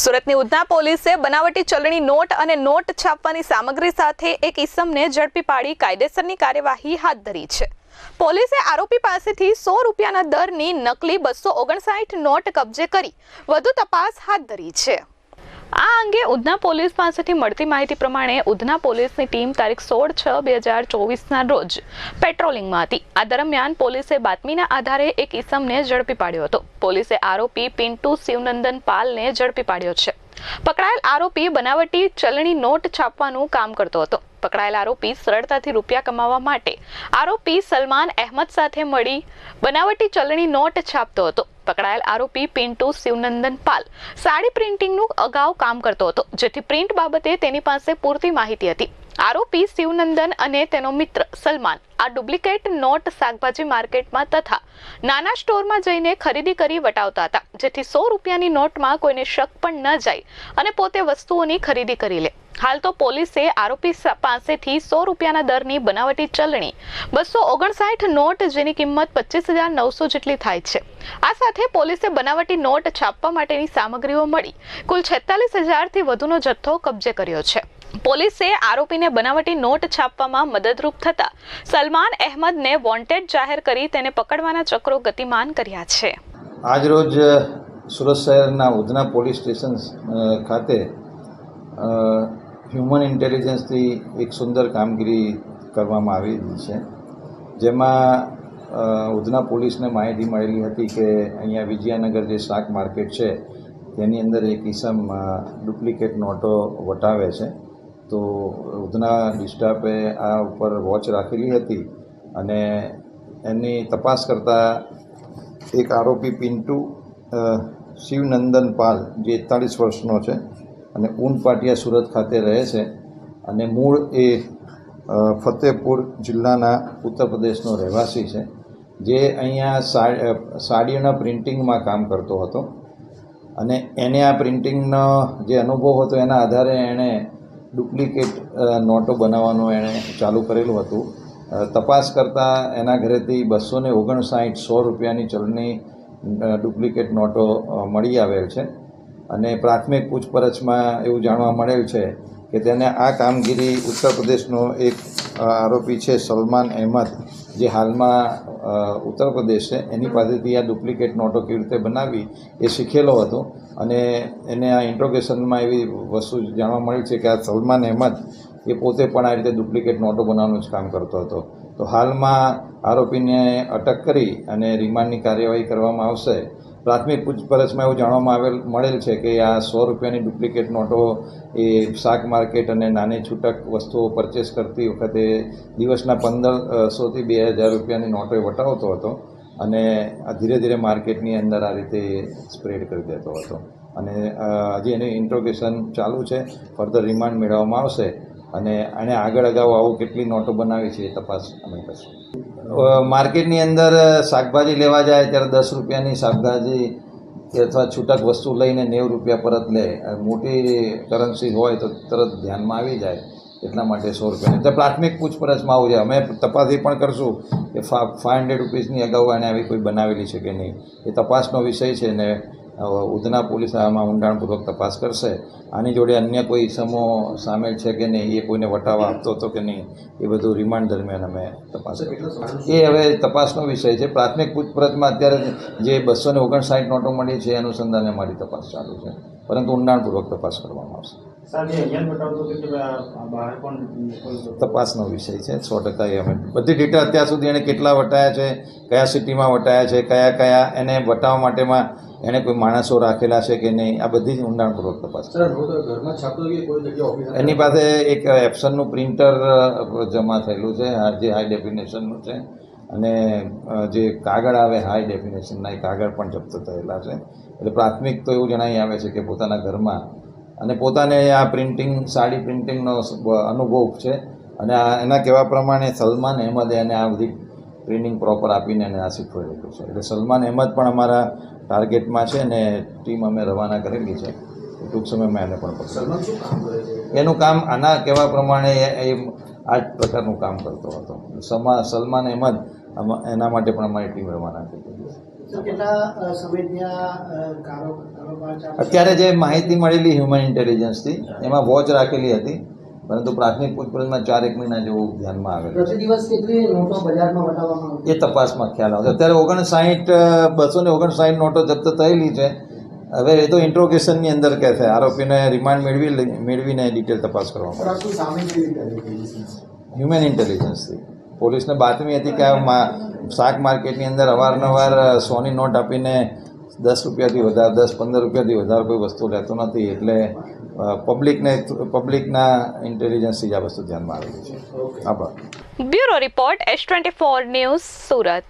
સુરતની ઉધના પોલીસે બનાવટી ચલણી નોટ અને નોટ છાપવાની સામગ્રી સાથે એક ઇસમને ઝડપી પાડી કાયદેસરની કાર્યવાહી હાથ ધરી છે. પોલીસે આરોપી પાસેથી સો રૂપિયાના દરની નકલી બસો ઓગણસાઠ નોટ કબજે કરી વધુ તપાસ હાથ ધરી છે. આ અંગે ઉધના પોલીસ પાસેથી મળતી માહિતી પ્રમાણે ઉધના પોલીસની ટીમ તારીખ સોળ છ બે હજાર ચોવીસના રોજ પેટ્રોલિંગમાં હતી. આ દરમિયાન પોલીસે બાતમીના આધારે એક ઈસમને ઝડપી પાડ્યો હતો. પોલીસે આરોપી પિન્ટુ શિવનંદન પાલને ઝડપી પાડ્યો છે. પકડાયેલ આરોપી બનાવટી ચલણી નોટ છાપવાનું કામ કરતો હતો. પકડાયેલ આરોપી સરળતાથી રૂપિયા કમાવા માટે આરોપી સલમાન અહેમદ સાથે મળી બનાવટી ચલણી નોટ છાપતો હતો. પકડાયેલ આરોપી પિન્ટુ શિવનંદન પાલ સાડી પ્રિન્ટિંગનું અગાઉ કામ કરતો હતો, જેથી પ્રિન્ટ બાબતે તેની પાસે પૂરતી માહિતી હતી. આરોપી શિવનંદન અને તેનો મિત્ર સલમાન. આ ડુપ્લિકેટ નોટ શાકભાજી માર્કેટમાં તથા નાના સ્ટોરમાં જઈને ખરીદી કરી વટાવતા હતા, જેથી સો રૂપિયાની નોટમાં કોઈને શક પણ ન જાય અને પોતે વસ્તુઓની ખરીદી કરી લે. હાલ તો પોલીસે આરોપી પાસેથી સો રૂપિયાના દરની બનાવટી ચલણી, બસો ઓગણસાઠ નોટ જેની કિંમત પચીસ હજાર નવસો જેટલી થાય છે. આ સાથે પોલીસે બનાવટી નોટ છાપવા માટેની સામગ્રીઓ મળી, કુલ છેતાલીસ હજારથી વધુનો જથ્થો કબજે કર્યો છે. પોલીસે આરોપીને બનાવટી નોટ છાપવામાં મદદરૂપ થતા સલમાન અહેમદને વોન્ટેડ જાહેર કરી તેને પકડવાના ચક્રો ગતિમાન કર્યા છે. આજરોજ સુરત શહેરના ઉધના પોલીસ સ્ટેશન ખાતે હ્યુમન ઇન્ટેલિજન્સથી એક સુંદર કામગીરી કરવામાં આવી છે. જેમાં ઉધના પોલીસને માહિતી મળેલી હતી કે અહીંયા વિજયાનગર જે શાક માર્કેટ છે, તેની અંદર એક ઇસમ ડુપ્લિકેટ નોટો વટાવે છે. તો ઉધના ડિસ્ટાફે આ ઉપર વોચ રાખેલી હતી અને એની તપાસ કરતાં એક આરોપી પિન્ટુ શિવનંદન પાલ, જે એકતાળીસ વર્ષનો છે અને ઊન પાટિયા સુરત ખાતે રહે છે અને મૂળ એ ફતેહપુર જિલ્લાના ઉત્તર પ્રદેશનો રહેવાસી છે, જે અહીંયા સાડીઓના પ્રિન્ટિંગમાં કામ કરતો હતો. અને એને આ પ્રિન્ટિંગનો જે અનુભવ હતો એના આધારે એણે ડુપ્લિકેટ નોટો બનાવવાનું એણે ચાલુ કરેલું હતું. તપાસ કરતાં એના ઘરેથી બસો ને ઓગણસાઠ, સો રૂપિયાની ચલણી ડુપ્લિકેટ નોટો મળી આવેલ છે. અને પ્રાથમિક પૂછપરછમાં એવું જાણવા મળેલ છે કે તેને આ કામગીરી ઉત્તર પ્રદેશનો એક આરોપી છે સલમાન અહેમદ. જે હાલમાં ઉત્તર પ્રદેશ છે એની પાસેથી આ ડુપ્લિકેટ નોટો કેવી રીતે બનાવી એ શીખેલો હતો. અને એને આ ઇન્ટ્રોગેશનમાં એવી વસ્તુ જાણવા મળી છે કે આ સલમાન અહેમદ એ પોતે પણ આ રીતે ડુપ્લિકેટ નોટો બનાવવાનું જ કામ કરતો હતો. તો હાલમાં આરોપીને અટક કરી અને રિમાન્ડની કાર્યવાહી કરવામાં આવશે. પ્રાથમિક પૂછપરછમાં એવું જાણવામાં આવેલ, મળેલ છે કે આ સો રૂપિયાની ડુપ્લિકેટ નોટો એ શાક માર્કેટ અને નાની છૂટક વસ્તુઓ પરચેસ કરતી વખતે દિવસના પંદરસોથી બે હજાર રૂપિયાની નોટો એ વટાવતો હતો અને ધીરે ધીરે માર્કેટની અંદર આ રીતે સ્પ્રેડ કરી દેતો હતો. અને હજી એની ઇન્ટ્રોગેશન ચાલુ છે. ફર્ધર રિમાન્ડ મેળવવામાં આવશે. અને એણે આગળ અગાઉ આવું કેટલી નોટો બનાવી છે એ તપાસ અમે કરશું. માર્કેટની અંદર શાકભાજી લેવા જાય ત્યારે દસ રૂપિયાની શાકભાજી કે અથવા છૂટક વસ્તુ લઈને નેવું રૂપિયા પરત લે. મોટી કરન્સી હોય તો તરત ધ્યાનમાં આવી જાય એટલા માટે સો રૂપિયાની. તો પ્રાથમિક પૂછપરછમાં આવું છે. અમે તપાસ એ પણ કરશું કે ફાઇવ હંડ્રેડ રૂપીસની અગાઉ આને આવી કોઈ બનાવેલી છે કે નહીં. એ તપાસનો વિષય છે ને ઉધના પોલીસ આમાં ઊંડાણપૂર્વક તપાસ કરશે આની જોડે અન્ય કોઈ ઇસમો સામેલ છે કે નહીં એ કોઈને વટાવા આપતો હતો કે નહીં એ બધું રિમાન્ડ દરમિયાન અમે તપાસ. એ હવે તપાસનો વિષય છે પ્રાથમિક પૂછપરછમાં અત્યારે જે બસો ને ઓગણસાઠ નોટો મળી છે એ અનુસંધાને મારી તપાસ ચાલુ છે પરંતુ ઊંડાણપૂર્વક તપાસ કરવામાં આવશે. તપાસનો વિષય છે સો ટકા એ અમે બધી ડિટેલ અત્યાર સુધી એણે કેટલા વટાયા છે કયા સિટીમાં વટાયા છે કયા કયા એને વટાવવા માટેમાં એણે કોઈ માણસો રાખેલા છે કે નહીં આ બધી જ ઊંડાણપૂર્વક તપાસ એની પાસે એક એપ્સનનું પ્રિન્ટર જમા થયેલું છે જે હાઈ ડેફિનેશનનું છે અને જે કાગળ આવે હાઈ ડેફિનેશનના એ કાગળ પણ જપ્ત થયેલા છે. એટલે પ્રાથમિક તો એવું જણાઈ આવે છે કે પોતાના ઘરમાં અને પોતાને આ પ્રિન્ટિંગ સાડી પ્રિન્ટિંગનો અનુભવ છે અને આ એના કહેવા પ્રમાણે સલમાન અહેમદે એને આ બધી ટ્રેનિંગ પ્રોપર આપીને એને આ શીખવાડેલું છે. એટલે સલમાન અહેમદ પણ અમારા ટાર્ગેટમાં છે અને ટીમ અમે રવાના કરેલી છે. ટૂંક સમયમાં એને પણ છે? એનું કામ આના કહેવા પ્રમાણે એ આ જ પ્રકારનું કામ કરતો હતો. સમા સલમાન અહેમદ એના માટે પણ અમારી ટીમ રવાના કારો? અત્યારે જે માહિતી મળેલી હ્યુમન ઇન્ટેલિજન્સથી એમાં વોચ રાખેલી હતી. પરંતુ પ્રાથમિક પૂછપરછમાં ચાર એક મહિના જેવું ધ્યાનમાં આવે એ તપાસમાં ખ્યાલ આવશે અત્યારે ઓગણસાઠ બસો ને ઓગણસાઠ નોટો જપ્ત થયેલી છે. હવે એ તો ઇન્ટ્રોગેશનની અંદર કહેશે આરોપીને રિમાન્ડ મેળવી મેળવીને ડિટેલ તપાસ કરવામાં? હ્યુમન ઇન્ટેલિજન્સથી. પોલીસને બાતમી હતી કે શાક માર્કેટની અંદર અવારનવાર સોની નોટ આપીને દસ રૂપિયાથી વધારે દસ પંદર રૂપિયાથી વધારે કોઈ વસ્તુ લેતો નથી એટલે પબ્લિકને પબ્લિકના ઇન્ટેલિજન્સથી જ આ વસ્તુ ધ્યાનમાં આવેલી છે. આભાર. Bureau report S twenty four news Surat.